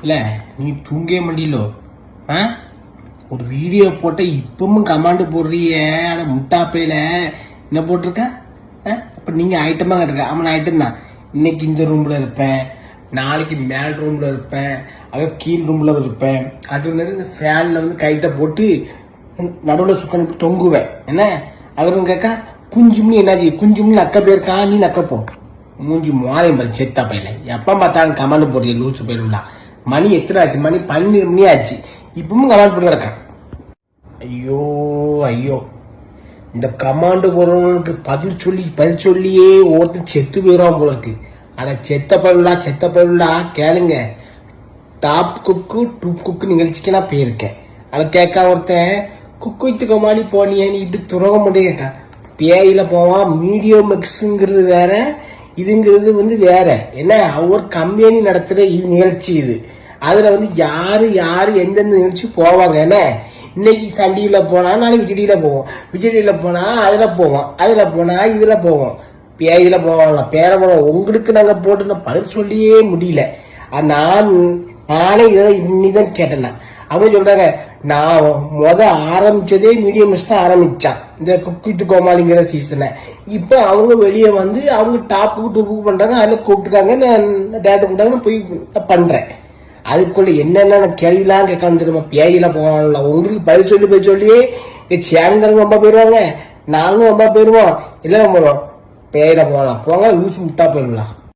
இல்லை நீ தூங்கவே மாட்டிலோ? ஆ? ஒரு வீடியோ போட்ட இப்பவும் கமாண்டு போடுறியே. அட முட்டாப்பையில். என்ன போட்டிருக்க? ஆ? அப்போ நீங்கள் ஐட்டமாக கேட்டிருக்க. அவன் ஐட்டம் தான். இன்னைக்கு இந்த ரூமில் இருப்பேன். நாளைக்கு மேல் ரூமில் இருப்பேன். அது கீழ் ரூமில் இருப்பேன். அது வந்து இந்த வந்து கைத்தை போட்டு நடுவில் சுக்கன் தொங்குவேன். என்ன? அவரும் கேட்கா குஞ்சும்னு என்னாச்சு? குஞ்சும்னு அக்க போயிருக்கா நீ நக்கப்போ மூஞ்சி மாலையும் பாரு செத்தா பையில. எப்போ பார்த்தாலும் கமாண்டு போடுறீங்க லூசு போயிடும்லாம் மணி எத்தனை ஆச்சு? மணி பன்னெண்டு மணி ஆச்சு. இப்பவும் கமாண்ட் போட்டு இருக்கான். ஐயோ ஐயோ. இந்த கமாண்டு போடுறவனுக்கு பதில் சொல்லி பதில் சொல்லியே ஒருத்தன் செத்து போயிடுவான் உங்களுக்கு இருக்கு. ஆனா செத்த பயிலா செத்த பயிலா கேளுங்க. டாப் குக்கு டூப் குக்கு நிகழ்ச்சிக்கு நான் போயிருக்கேன். அதை கேட்க ஒருத்தன் குக்கு வைத்துக்க மாதிரி போனியேன்னு இட்டு துறக முடியும் பேயில போவான் மீடியோ மிக்ஸுங்கிறது வேற. இதுங்கிறது வந்து வேற. என்ன? ஒரு கம்பெனி நடத்துற இது நிகழ்ச்சி இது. அதுல வந்து யாரு யாரு எந்தெந்த நிகழ்ச்சி போவாங்க என்ன? இன்னைக்கு சண்டியில போனா நாளைக்கு விஜடியில போவோம். விஜடியில போனா அதுல போவோம். அதுல போனா இதுல போவோம். பேயில போவாங்களா பேர போவோம் உங்களுக்கு நாங்க போட்டு நான் பதில் சொல்லியே முடியல. நான் நானே இதை இன்னிதான் கேட்டேன். அவங்க சொல்றாங்க நான் முத ஆரம்பிச்சதே மீடியம் மிஸ் தான் ஆரம்பிச்சான். இந்த குக்கிட்டு கோமாளிங்கிற சீசனை இப்போ அவங்க வெளியே வந்து அவங்க டாப்புக்கு டூப்புக்கு பண்ணுறாங்க அதில் கூப்பிட்டுருக்காங்க நான் டேட்டு கூப்பிட்டாங்க போய் பண்ணுறேன் அதுக்குள்ளே அதுக்குள்ள என்னென்ன கேள்விலாம் கேட்கலாம் தெரியுமா? பேயில போவாங்கல்ல உங்களுக்கு பதில் சொல்லி பதில் சொல்லியே இந்த ரொம்ப போயிடுவாங்க நாங்களும் ரொம்ப போயிடுவோம் இல்லை போகிறோம் பேயில போகலாம். போங்க லூசி முட்டா போயிடலாம்